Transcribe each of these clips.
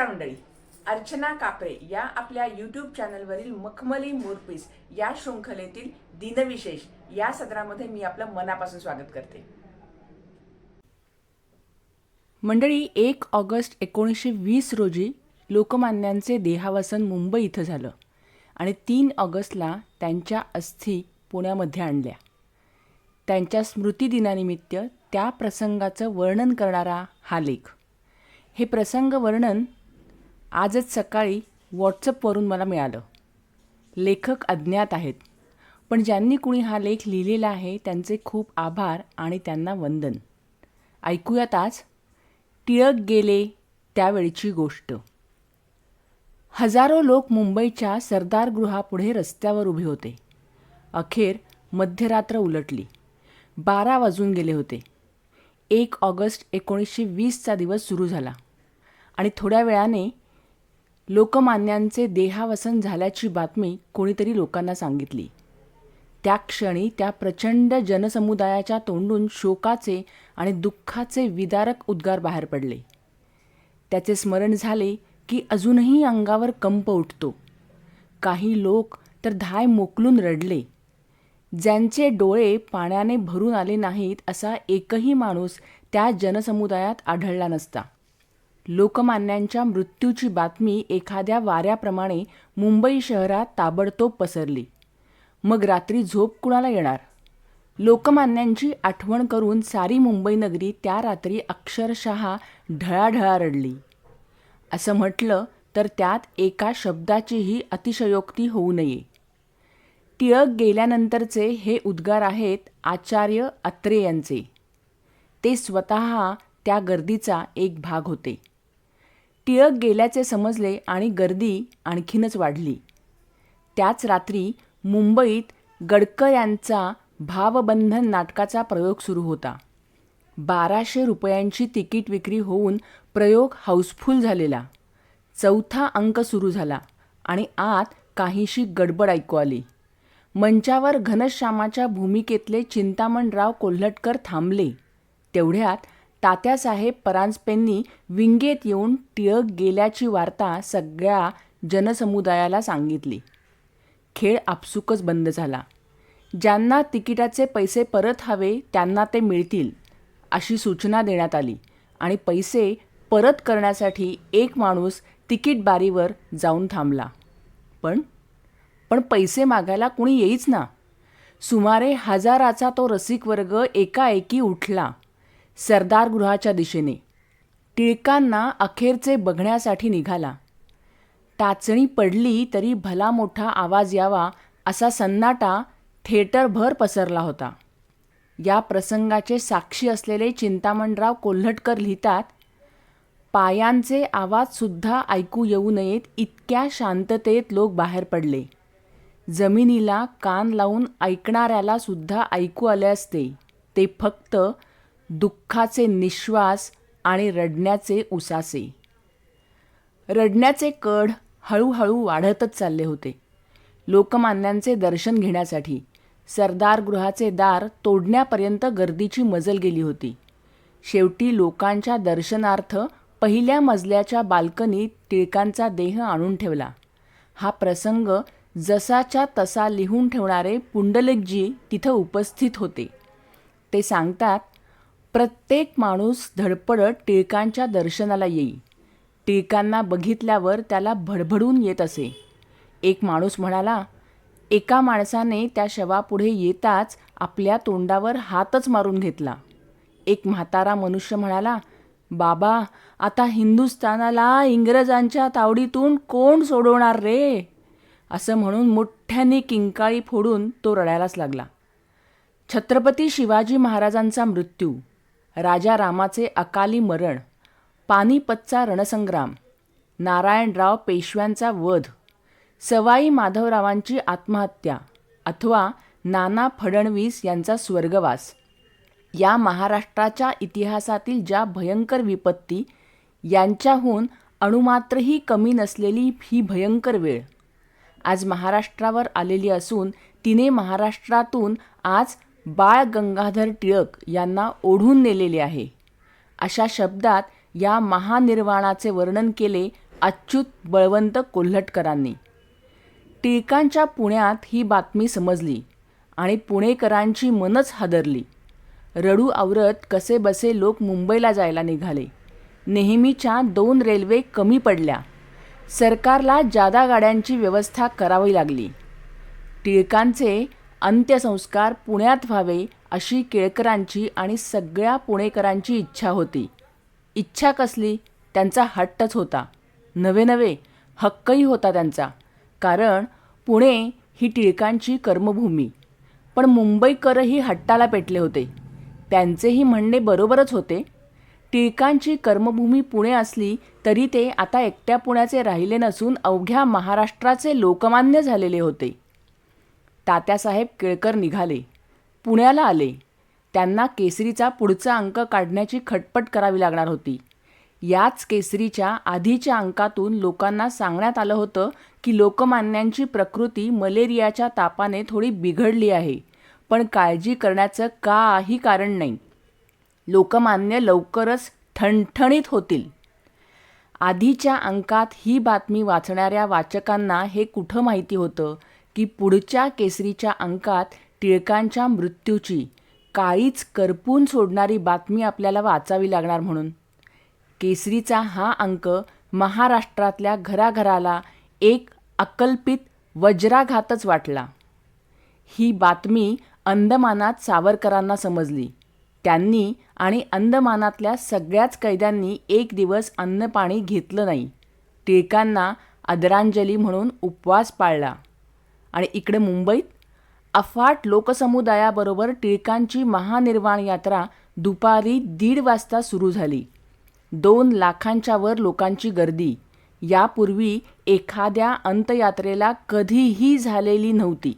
नमस्कार मंडळी अर्चना कापरे या आपल्या यूट्यूब चॅनलवरील मखमली मोरपीस या शृंखलेतील दिनविशेष या सदरामध्ये मी आपलं मनापासून स्वागत करते. मंडळी एक ऑगस्ट एकोणीसशे वीस रोजी लोकमान्यांचे देहावसन मुंबई इथं झालं आणि तीन ऑगस्टला त्यांच्या अस्थी पुण्यामध्ये आणल्या. त्यांच्या स्मृतिदिनानिमित्त त्या प्रसंगाचं वर्णन करणारा हा लेख. हे प्रसंग वर्णन आजच सकाळी व्हॉट्सअपवरून मला मिळालं. लेखक अज्ञात आहेत. पण ज्यांनी कुणी हा लेख लिहिलेला आहे त्यांचे खूप आभार आणि त्यांना वंदन. ऐकूयात आज टिळक गेले त्यावेळीची गोष्ट. हजारो लोक मुंबईच्या सरदार गृहापुढे रस्त्यावर उभे होते. अखेर मध्यरात्र उलटली. बारा वाजून गेले होते. एक ऑगस्ट एकोणीसशे वीसचा दिवस सुरू झाला. आणि थोड्या वेळाने लोकमान्यांचे देहावसन झाल्याची बातमी कोणीतरी लोकांना सांगितली. त्या क्षणी त्या प्रचंड जनसमुदायाच्या तोंडून शोकाचे आणि दुःखाचे विदारक उद्गार बाहेर पडले. त्याचे स्मरण झाले की अजूनही अंगावर कंप उठतो. काही लोक तर धाय मोकलून रडले. ज्यांचे डोळे पाण्याने भरून आले नाहीत असा एकही माणूस त्या जनसमुदायात आढळला नसता. लोकमान्यांच्या मृत्यूची बातमी एखाद्या वाऱ्याप्रमाणे मुंबई शहरात ताबडतोब पसरली. मग रात्री झोप कुणाला येणार? लोकमान्यांची आठवण करून सारी मुंबई नगरी त्या रात्री अक्षरशः ढळाढळा रडली. असं म्हटलं तर त्यात एका शब्दाचीही अतिशयोक्ती होऊ नये. टिळक गेल्यानंतरचे हे उद्गार आहेत आचार्य अत्रे यांचे ते स्वतः त्या गर्दीचा एक भाग होते. टिळक गेल्याचे समजले आणि गर्दी आणखीनच वाढली. त्याच रात्री मुंबईत गडकर यांचा भावबंधन नाटकाचा प्रयोग सुरू होता. बाराशे रुपयांची तिकीट विक्री होऊन प्रयोग हाऊसफुल झालेला. चौथा अंक सुरू झाला आणि आत काहीशी गडबड ऐकू आली. मंचावर घनश्यामाच्या भूमिकेतले चिंतामणराव कोल्हटकर थांबले. तेवढ्यात तात्यासाहेब परांजपेंनी विंगेत येऊन टिळक गेल्याची वार्ता सगळ्या जनसमुदायाला सांगितली. खेळ आपसुकच बंद झाला. ज्यांना तिकिटाचे पैसे परत हवे त्यांना ते मिळतील अशी सूचना देण्यात आली आणि पैसे परत करण्यासाठी एक माणूस तिकीट बारीवर जाऊन थांबला. पण पण पैसे मागायला कुणी येईच ना. सुमारे हजाराचा तो रसिक वर्ग एकाएकी उठला. सरदार गृहाच्या दिशेने. टिळकांना अखेरचे बघण्यासाठी निघाला. टाचणी पडली तरी भला मोठा आवाज यावा असा सन्नाटा थिएटरभर पसरला होता. या प्रसंगाचे साक्षी असलेले चिंतामणराव कोल्हटकर लिहितात पायांचे आवाजसुद्धा ऐकू येऊ नयेत इतक्या शांततेत लोक बाहेर पडले. जमिनीला कान लावून ऐकणाऱ्याला सुद्धा ऐकू आले असते. ते फक्त दुःखाचे निश्वास आणि रडण्याचे उसासे. रडण्याचे कढ हळूहळू वाढतच चालले होते. लोकमान्यांचे दर्शन घेण्यासाठी सरदार गृहाचे दार तोडण्यापर्यंत गर्दीची मजल गेली होती. शेवटी लोकांच्या दर्शनार्थ पहिल्या मजल्याच्या बाल्कनीत टिळकांचा देह आणून ठेवला. हा प्रसंग जसाच्या तसा लिहून ठेवणारे पुंडलिकजी तिथं उपस्थित होते. ते सांगतात प्रत्येक माणूस धडपडत टिळकांच्या दर्शनाला येई. टिळकांना बघितल्यावर त्याला भडभडून येत असे. एक माणूस म्हणाला एका माणसाने त्या शवापुढे येताच आपल्या तोंडावर हातच मारून घेतला. एक म्हातारा मनुष्य म्हणाला बाबा आता हिंदुस्थानाला इंग्रजांच्या तावडीतून कोण सोडवणार रे? असं म्हणून मोठ्याने किंकाळी फोडून तो रडायलाच लागला. छत्रपती शिवाजी महाराजांचा मृत्यू. राजा रामाचे अकाली मरण पानिपतचा रणसंग्राम नारायणराव पेशव्यांचा वध सवाई माधवरावांची आत्महत्या अथवा नाना फडणवीस यांचा स्वर्गवास. या महाराष्ट्राच्या इतिहासातील ज्या भयंकर विपत्ती यांच्याहून अणुमात्रही कमी नसलेली ही भयंकर वेळ आज महाराष्ट्रावर आलेली असून तिने महाराष्ट्रातून आज बाळ गंगाधर टिळक यांना ओढून नेलेले आहे. अशा शब्दात या महानिर्वाणाचे वर्णन केले अच्युत बळवंत कोल्हटकरांनी. टिळकांच्या पुण्यात ही बातमी समजली आणि पुणेकरांची मनच हादरली. रडू आवरत कसे बसे लोक मुंबईला जायला निघाले. नेहमीच्या दोन रेल्वे कमी पडल्या. सरकारला जादा गाड्यांची व्यवस्था करावी लागली. टिळकांचे अंत्यसंस्कार पुण्यात व्हावे अशी केळकरांची आणि सगळ्या पुणेकरांची इच्छा होती. इच्छा कसली? त्यांचा हट्टच होता. नवे नवे हक्कही होता त्यांचा. कारण पुणे ही टिळकांची कर्मभूमी. पण मुंबईकरही हट्टाला पेटले होते. त्यांचेही म्हणणे बरोबरच होते. टिळकांची कर्मभूमी पुणे असली तरी ते आता एकट्या पुण्याचे राहिले नसून अवघ्या महाराष्ट्राचे लोकमान्य झालेले होते. तात्यासाहेब केळकर निघाले. पुण्याला आले. त्यांना केसरीचा पुढचा अंक काढण्याची खटपट करावी लागणार होती. याच केसरीच्या आधीच्या अंकातून लोकांना सांगण्यात आलं होतं की लोकमान्यांची प्रकृती मलेरियाच्या तापाने थोडी बिघडली आहे. पण काळजी करण्याचं काही कारण नाही. लोकमान्य लवकरच ठणठणीत होतील. आधीच्या अंकात ही बातमी वाचणाऱ्या वाचकांना हे कुठं माहिती होतं? की पुढच्या केसरीच्या अंकात टिळकांच्या मृत्यूची काळीच करपून सोडणारी बातमी आपल्याला वाचावी लागणार म्हणून. केसरीचा हा अंक महाराष्ट्रातल्या घराघराला एक अकल्पित वज्राघातच वाटला. ही बातमी अंदमानात सावरकरांना समजली. त्यांनी आणि अंदमानातल्या सगळ्याच कैद्यांनी एक दिवस अन्नपाणी घेतलं नाही. टिळकांना आदरांजली म्हणून उपवास पाळला. आणि इकडे मुंबईत अफाट लोकसमुदायाबरोबर टिळकांची महानिर्वाण यात्रा दुपारी दीड वाजता सुरू झाली. दोन लाखांच्या वर लोकांची गर्दी. यापूर्वी एखाद्या अंतयात्रेला कधीही झालेली नव्हती.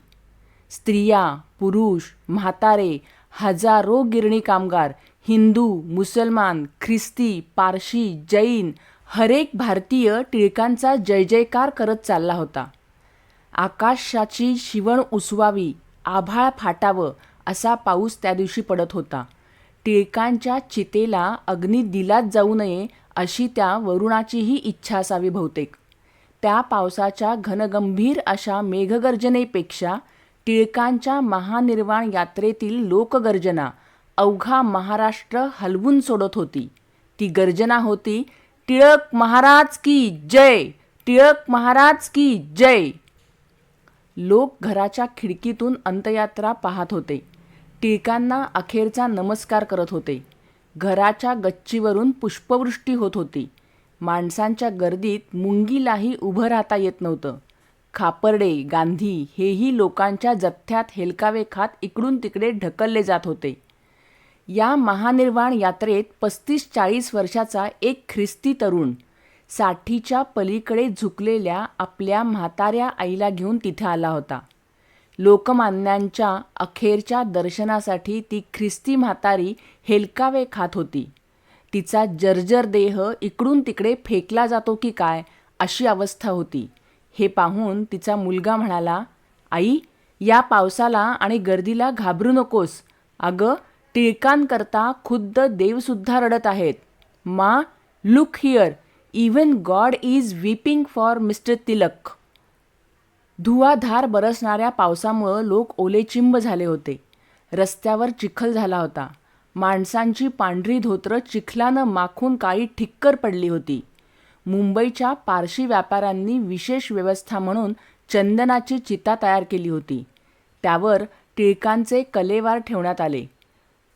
स्त्रिया पुरुष म्हातारे हजारो गिरणी कामगार हिंदू मुसलमान ख्रिस्ती पारशी जैन हरेक भारतीय टिळकांचा जय जयकार करत चालला होता. आकाशाची शिवण उसवावी आभाळ फाटावं असा पाऊस त्या दिवशी पडत होता. टिळकांच्या चितेला अग्नी दिलाच जाऊ नये अशी त्या वरुणाचीही इच्छा असावी बहुतेक. त्या पावसाच्या घनगंभीर अशा मेघगर्जनेपेक्षा टिळकांच्या महानिर्वाण यात्रेतील लोकगर्जना अवघा महाराष्ट्र हलवून सोडत होती. ती गर्जना होती टिळक महाराज की जय! टिळक महाराज की जय! लोक घराच्या खिडकीतून अंतयात्रा पाहत होते. टिळकांना अखेरचा नमस्कार करत होते. घराच्या गच्चीवरून पुष्पवृष्टी होत होती. माणसांच्या गर्दीत मुंगीलाही उभं राहता येत नव्हतं. खापर्डे गांधी हेही लोकांच्या जथ्यात हेलकावे खात इकडून तिकडे ढकलले जात होते. या महानिर्वाण यात्रेत पस्तीस चाळीस वर्षाचा एक ख्रिस्ती तरुण साठीच्या पलीकडे झुकलेल्या आपल्या म्हाताऱ्या आईला घेऊन तिथे आला होता. लोकमान्यांच्या अखेरच्या दर्शनासाठी ती ख्रिस्ती म्हातारी हेलकावे खात होती. तिचा जर्जर देह इकडून तिकडे फेकला जातो की काय अशी अवस्था होती. हे पाहून तिचा मुलगा म्हणाला आई या पावसाला आणि गर्दीला घाबरू नकोस. अगं टिळकांकरता खुद्द देवसुद्धा रडत आहेत. मा look here. Even God is weeping for mister Tilak धुवाधार बरसणाऱ्या पावसामुळं लोक ओलेचिंब झाले होते. रस्त्यावर चिखल झाला होता. माणसांची पांढरी धोत्रं चिखलानं माखून काळी ठिक्कर पडली होती. मुंबईच्या पारशी व्यापाऱ्यांनी विशेष व्यवस्था म्हणून चंदनाची चिता तयार केली होती. त्यावर टिळकांचे कलेवार ठेवण्यात आले.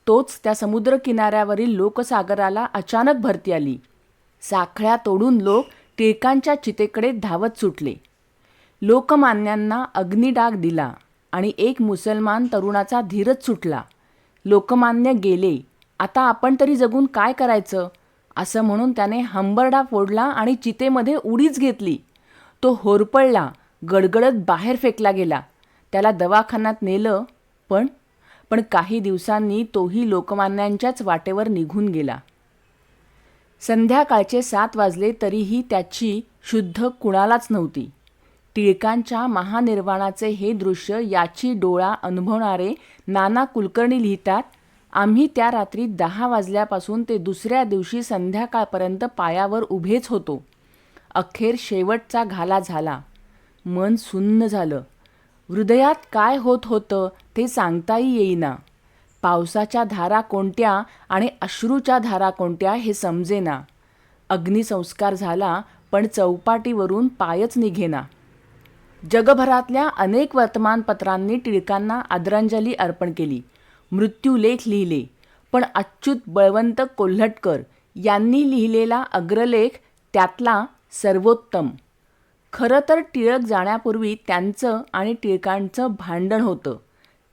तोच त्या समुद्रकिनाऱ्यावरील लोकसागराला अचानक भरती आली. साखळ्या तोडून लोक टिळकांच्या चितेकडे धावत सुटले. लोकमान्यांना अग्निडाग दिला आणि एक मुसलमान तरुणाचा धीरच सुटला. लोकमान्य गेले. आता आपण तरी जगून काय करायचं? असं म्हणून त्याने हंबरडा फोडला आणि चितेमध्ये उडीच घेतली. तो होरपळला गडगडत बाहेर फेकला गेला. त्याला दवाखान्यात नेलं पण पण काही दिवसांनी तोही लोकमान्यांच्याच वाटेवर निघून गेला. संध्याकाळचे सात वाजले तरीही त्याची शुद्ध कुणालाच नव्हती. टिळकांच्या महानिर्वाणाचे हे दृश्य याची डोळा अनुभवणारे नाना कुलकर्णी लिहितात आम्ही त्या रात्री दहा वाजल्यापासून ते दुसऱ्या दिवशी संध्याकाळपर्यंत पायावर उभेच होतो. अखेर शेवटचा घाला झाला. मन सुन्न झालं. हृदयात काय होत होतं ते सांगताही येईना. पावसाच्या धारा कोणत्या आणि अश्रूच्या धारा कोणत्या हे समजेना. अग्निसंस्कार झाला पण चौपाटीवरून पायच निघेना. जगभरातल्या अनेक वर्तमानपत्रांनी टिळकांना आदरांजली अर्पण केली. मृत्यूलेख लिहिले पण अच्युत बळवंत कोल्हटकर यांनी लिहिलेला अग्रलेख त्यातला सर्वोत्तम. खरं तर टिळक जाण्यापूर्वी त्यांचं आणि टिळकांचं भांडण होतं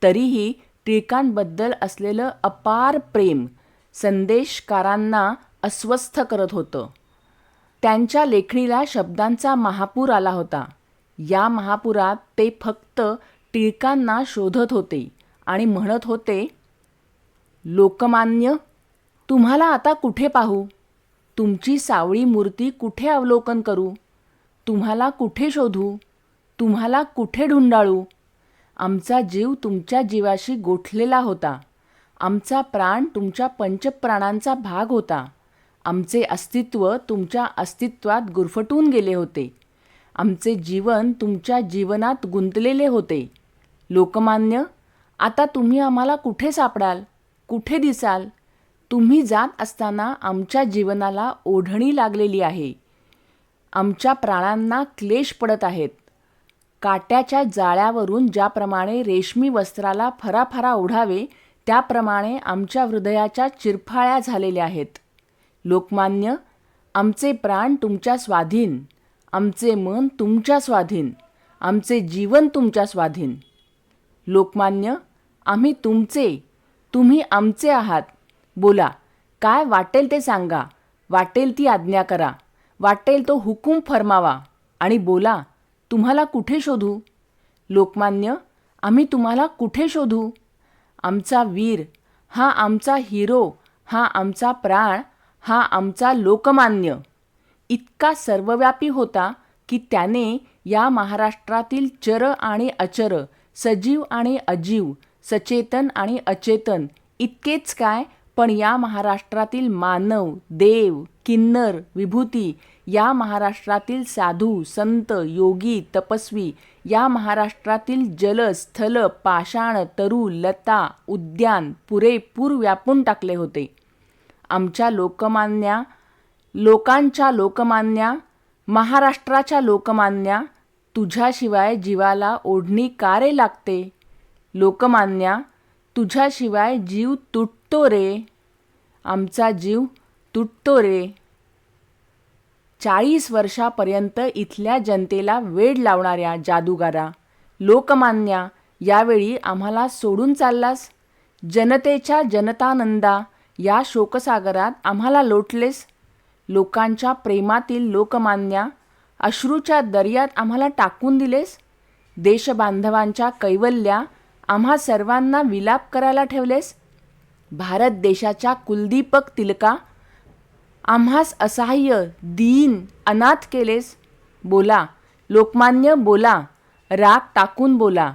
तरीही टिळकांबद्दल असलेलं अपार प्रेम संदेशकारांना अस्वस्थ करत होतं. त्यांच्या लेखणीला शब्दांचा महापूर आला होता. या महापुरात ते फक्त टिळकांना शोधत होते आणि म्हणत होते लोकमान्य तुम्हाला आता कुठे पाहू? तुमची सावळी मूर्ती कुठे अवलोकन करू? तुम्हाला कुठे शोधू? तुम्हाला कुठे ढुंडाळू आमचा जीव तुमच्या जीवाशी गोठलेला होता. आमचा प्राण तुमच्या पंचप्राणांचा भाग होता. आमचे अस्तित्व तुमच्या अस्तित्वात गुरफटून गेले होते. आमचे जीवन तुमच्या जीवनात गुंतलेले होते. लोकमान्य आता तुम्ही आम्हाला कुठे सापडाल? कुठे दिसाल? तुम्ही जात असताना आमच्या जीवनाला ओढणी लागलेली आहे. आमच्या प्राणांना क्लेश पडत आहेत. काट्याच्या जाळ्यावरून ज्याप्रमाणे रेशमी वस्त्राला फराफरा ओढावे त्याप्रमाणे आमच्या हृदयाच्या चिरफाळ्या झालेल्या आहेत. लोकमान्य आमचे प्राण तुमच्या स्वाधीन. आमचे मन तुमच्या स्वाधीन. आमचे जीवन तुमच्या स्वाधीन. लोकमान्य आम्ही तुमचे. तुम्ही आमचे आहात. बोला काय वाटेल ते सांगा. वाटेल ती आज्ञा करा. वाटेल तो हुकूम फरमावा. आणि बोला तुम्हाला कुठे शोधू? लोकमान्य आम्ही तुम्हाला कुठे शोधू? आमचा वीर हा आमचा हिरो हा आमचा प्राण हा आमचा लोकमान्य. इतका सर्वव्यापी होता की त्याने या महाराष्ट्रातील चर आणि अचर सजीव आणि अजीव सचेतन आणि अचेतन इतकेच काय? पण या महाराष्ट्रातील मानव देव किन्नर विभूती या महाराष्ट्रातील साधू संत योगी तपस्वी या महाराष्ट्रातील जल स्थल पाषाण तरु लता उद्यान पुरेपूर व्यापून टाकले होते. आमच्या लोकमान्या लोकांच्या लोकमान्या महाराष्ट्राच्या लोकमान्या तुझ्याशिवाय जीवाला ओढणी का रे लागते? लोकमान्या तुझ्याशिवाय जीव तुटतो रे. आमचा जीव तुटतो रे. चाळीस वर्षापर्यंत इथल्या जनतेला वेड लावणाऱ्या जादूगारा लोकमान्या यावेळी आम्हाला सोडून चाललास? जनतेच्या जनतानंदा या शोकसागरात आम्हाला लोटलेस? लोकांच्या प्रेमातील लोकमान्या अश्रूच्या दर्यात आम्हाला टाकून दिलेस? देशबांधवांच्या कैवल्या आम्हा सर्वांना विलाप करायला ठेवलेस? भारत देशाच्या कुलदीपक तिलका आम्हास असहाय्य दीन अनाथ केलेस बोला. लोकमान्य बोला. राग टाकून बोला.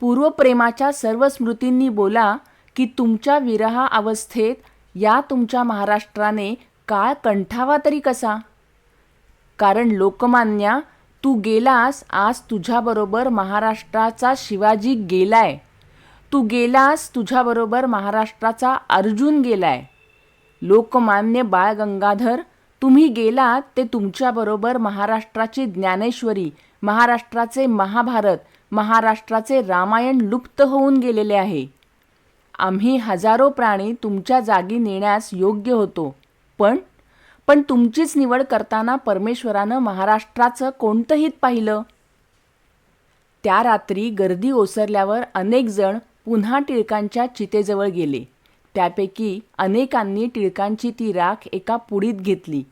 पूर्वप्रेमाच्या सर्व स्मृतींनी बोला की तुमच्या विरहा अवस्थेत या तुमच्या महाराष्ट्राने काळ कंठावा तरी कसा? कारण लोकमान्या तू गेलास आज तुझ्याबरोबर महाराष्ट्राचा शिवाजी गेलाय. तू गेलास तुझ्याबरोबर महाराष्ट्राचा अर्जुन गेलाय. लोकमान्य बाळ गंगाधर तुम्ही गेलात ते तुमच्याबरोबर महाराष्ट्राची ज्ञानेश्वरी महाराष्ट्राचे महाभारत महाराष्ट्राचे रामायण लुप्त होऊन गेलेले आहे. आम्ही हजारो प्राणी तुमच्या जागी नेण्यास योग्य होतो. पण पण तुमचीच निवड करताना परमेश्वरानं महाराष्ट्राचं कोणतं हित पाहिलं? त्या रात्री गर्दी ओसरल्यावर अनेक जण पुन्हा टिळकांच्या चितेजवळ गेले. त्यापैकी अनेकांनी टिळकांची ती राख एका पुडीत घेतली.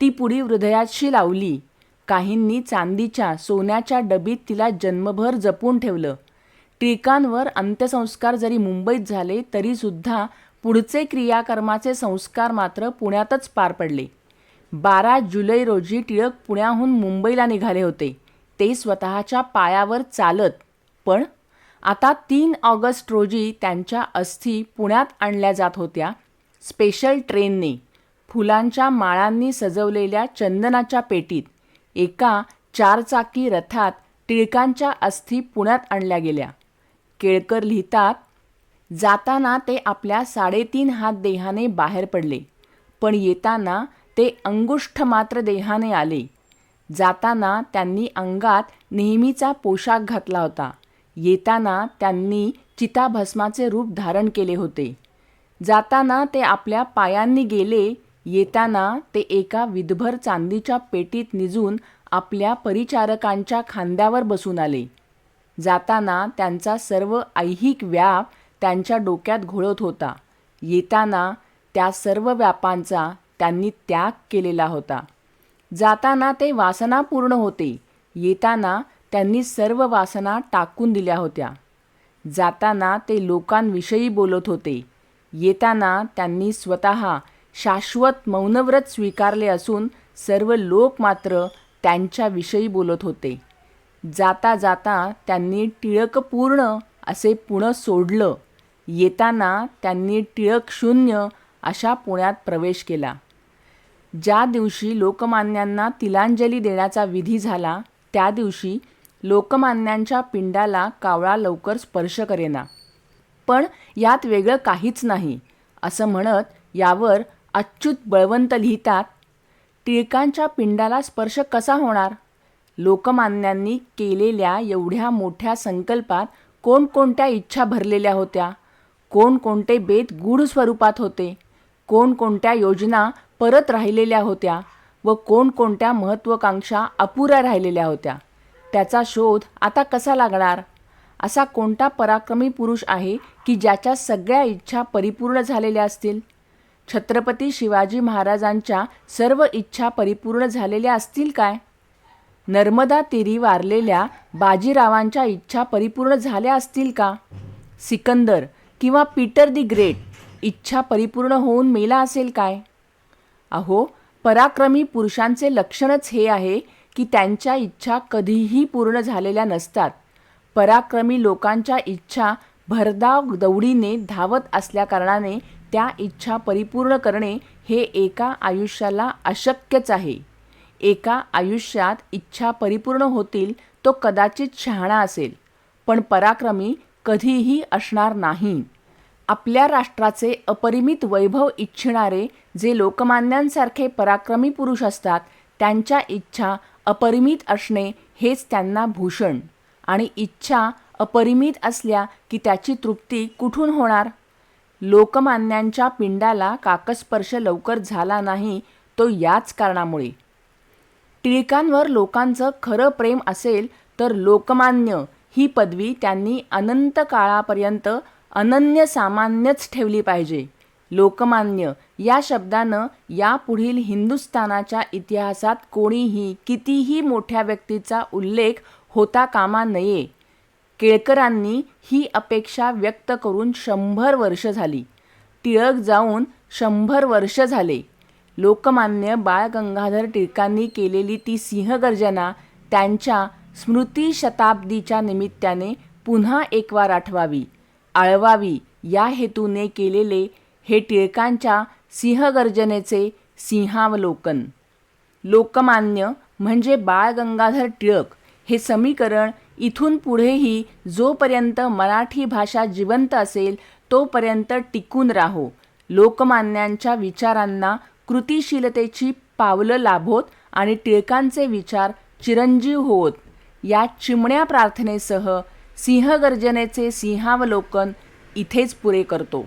ती पुडी हृदयाशी लावली. काहींनी चांदीच्या सोन्याच्या डबीत तिला जन्मभर जपून ठेवलं. टिळकांवर अंत्यसंस्कार जरी मुंबईत झाले तरीसुद्धा पुढचे क्रियाकर्माचे संस्कार मात्र पुण्यातच पार पडले. बारा जुलै रोजी टिळक पुण्याहून मुंबईला निघाले होते. ते स्वतःच्या पायावर चालत पण आता तीन ऑगस्ट रोजी त्यांच्या अस्थी पुण्यात आणल्या जात होत्या. स्पेशल ट्रेनने फुलांच्या माळांनी सजवलेल्या चंदनाच्या पेटीत एका चारचाकी रथात टिळकांच्या अस्थी पुण्यात आणल्या गेल्या. केळकर लिहितात जाताना ते आपल्या साडेतीन हात देहाने बाहेर पडले पण येताना ते अंगुष्ठ मात्र देहाने आले. जाताना त्यांनी अंगात नेहमीचा पोशाख घातला होता. येताना त्यांनी चिताभस्माचे रूप धारण केले होते. जाताना ते आपल्या पायांनी गेले येताना ते एका विधभर चांदीच्या पेटीत निजून आपल्या परिचारकांच्या खांद्यावर बसून आले. जाताना त्यांचा सर्व ऐहिक व्याप त्यांच्या डोक्यात घोळत होता. येताना त्या सर्व व्यापांचा त्यांनी त्याग केलेला होता. जाताना ते वासनापूर्ण होते. येताना त्यांनी सर्व वासना टाकून दिल्या होत्या. जाताना ते लोकांविषयी बोलत होते. येताना त्यांनी स्वतः शाश्वत मौनव्रत स्वीकारले असून सर्व लोक मात्र त्यांच्याविषयी बोलत होते. जाता जाता त्यांनी टिळकपूर्ण असे पुणं सोडलं. येताना त्यांनी टिळक शून्य अशा पुण्यात प्रवेश केला. ज्या दिवशी लोकमान्यांना तिलांजली देण्याचा विधी झाला त्या दिवशी लोकमान्यांच्या पिंडाला कावळा लवकर स्पर्श करेना. पण यात वेगळं काहीच नाही असं म्हणत यावर अच्युत बळवंत लिहितात टिळकांच्या पिंडाला स्पर्श कसा होणार? लोकमान्यांनी केलेल्या एवढ्या मोठ्या संकल्पात कोणकोणत्या इच्छा भरलेल्या होत्या? कोणकोणते बेत गूढ स्वरूपात होते? कोणकोणत्या योजना परत राहिलेल्या होत्या? व कोणकोणत्या महत्त्वाकांक्षा अपुऱ्या राहिलेल्या होत्या? त्याचा शोध आता कसा लागणार? असा कोणता पराक्रमी पुरुष आहे की ज्याच्या सगळ्या इच्छा परिपूर्ण झालेल्या असतील? छत्रपती शिवाजी महाराजांच्या सर्व इच्छा परिपूर्ण झालेल्या असतील काय? नर्मदा तीरी वारलेल्या बाजीरावांच्या इच्छा परिपूर्ण झाल्या असतील का? सिकंदर किंवा पीटर दी ग्रेट इच्छा परिपूर्ण होऊन मेला असेल काय? अहो पराक्रमी पुरुषांचे लक्षणच हे आहे की त्यांच्या इच्छा कधीही पूर्ण झालेल्या नसतात. पराक्रमी लोकांच्या इच्छा भरधाव दौडीने धावत असल्याकारणाने त्या इच्छा परिपूर्ण करणे हे एका आयुष्याला अशक्यच आहे. एका आयुष्यात इच्छा परिपूर्ण होतील तो कदाचित शहाणा असेल पण पराक्रमी कधीही असणार नाही. आपल्या राष्ट्राचे अपरिमित वैभव इच्छिणारे जे लोकमान्यांसारखे पराक्रमी पुरुष असतात त्यांच्या इच्छा अपरिमित असणे हेच त्यांना भूषण आणि इच्छा अपरिमित असल्या की त्याची तृप्ती कुठून होणार? लोकमान्यांच्या पिंडाला काकस्पर्श लवकर झाला नाही तो याच कारणामुळे. टिळकांवर लोकांचं खरं प्रेम असेल तर लोकमान्य ही पदवी त्यांनी अनंत काळापर्यंत अनन्य सामान्यच ठेवली पाहिजे. लोकमान्य या शब्दानं यापुढील हिंदुस्थानाच्या इतिहासात कोणीही कितीही मोठ्या व्यक्तीचा उल्लेख होता कामा नये. केळकरांनी ही अपेक्षा व्यक्त करून शंभर वर्ष झाली. टिळक जाऊन शंभर वर्ष झाले. लोकमान्य बाळ गंगाधर टिळकांनी केलेली ती सिंहगर्जना त्यांच्या स्मृती शताब्दीच्या निमित्ताने पुन्हा एकवार आठवावी आळवावी या हेतूने केलेले हे टिळकांच्या सिंहगर्जनेचे सिंहावलोकन. लोकमान्य म्हणजे बाळ गंगाधर टिळक हे समीकरण इथून पुढेही जोपर्यंत मराठी भाषा जिवंत असेल तोपर्यंत टिकून राहो. लोकमान्यांच्या विचारांना कृतिशीलतेची पावलं लाभोत आणि टिळकांचे विचार चिरंजीव होत. या चिमण्या प्रार्थनेसह सिंहगर्जनेचे सिंहावलोकन इथेच पुरे करतो.